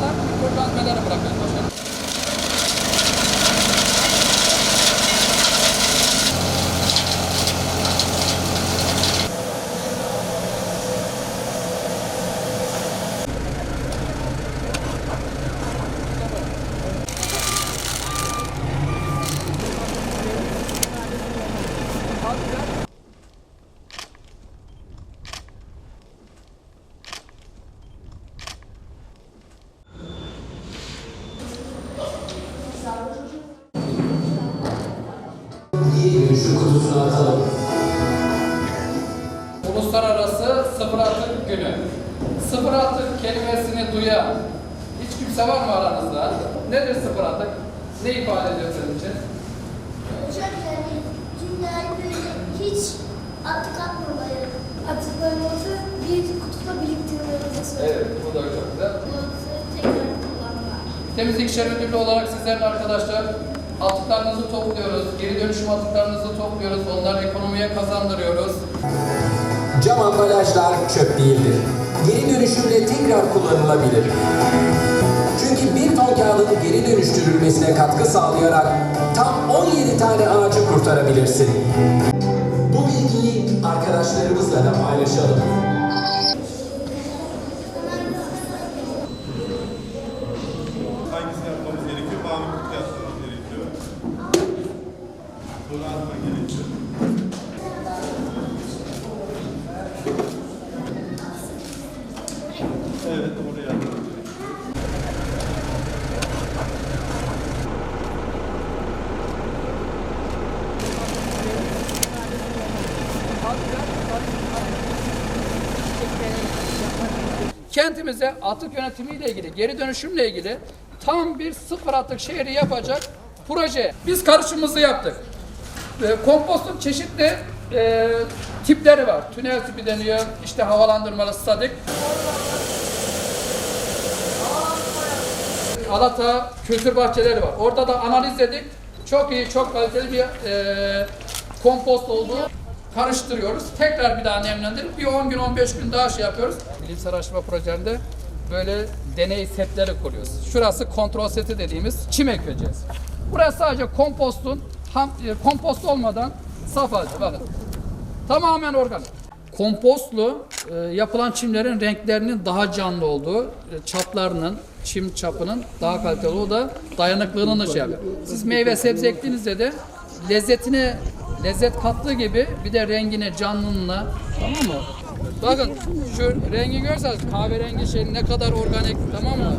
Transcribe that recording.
kimyasal mikroorganizmaları bırakıyoruz başkanım. İyi dönüşüm kutusuna atalım. Uluslararası Sıfır Atık Günü. Sıfır atık kelimesini duyan hiç kimse var mı aranızda? Nedir sıfır atık? Ne ifade ediyor senin için? Hocam yani dünyayı böyle hiç atık atmamayı, atıklarımızı bir kutuda biriktirmemizi. Evet, bu da çok güzel. Bunları tekrar kullanmak. Temizlik Müdürlüğü olarak sizlerin arkadaşlar atıklarınızı topluyoruz, geri dönüşüm atıklarınızı topluyoruz, onları ekonomiye kazandırıyoruz. Cam ambalajlar çöp değildir. Geri dönüşümle tekrar kullanılabilir. Çünkü bir ton kağıdın geri dönüştürülmesine katkı sağlayarak tam 17 tane ağacı kurtarabilirsin. Bu bilgiyi arkadaşlarımızla da paylaşalım. Hangisini yapmamız gerekiyor? Kutu yapmamız gerekiyor. Bunu atma gerekiyor. Kentimize atık yönetimiyle ilgili, geri dönüşümle ilgili tam bir sıfır atık şehri yapacak proje. Biz karışımımızı yaptık. E, kompostun çeşitli e, tipleri var. Tünel tipi deniyor, işte havalandırmalı statik. Alata kültür bahçeleri var. Orada da analiz edip çok iyi, çok kaliteli bir e, kompost olduğu karıştırıyoruz. Tekrar bir daha nemlendirip bir 10 gün, 15 gün daha şey yapıyoruz. Bilimsel araştırma projelerinde böyle deney setleri kuruyoruz. Şurası kontrol seti dediğimiz çim ekeceğiz. Burası sadece kompostun, ham, e, kompost olmadan saf halde. Bakın. Tamamen organik. Kompostlu e, yapılan çimlerin renklerinin daha canlı olduğu, e, çaplarının, çim çapının daha kaliteli olduğu da dayanıklılığının da şey yapıyor. Siz meyve sebze ektiğinizde de lezzetine lezzet kattığı gibi bir de rengine, canlılığına tamam mı? Bakın şu rengi görseniz kahverengi şey ne kadar organik tamam mı?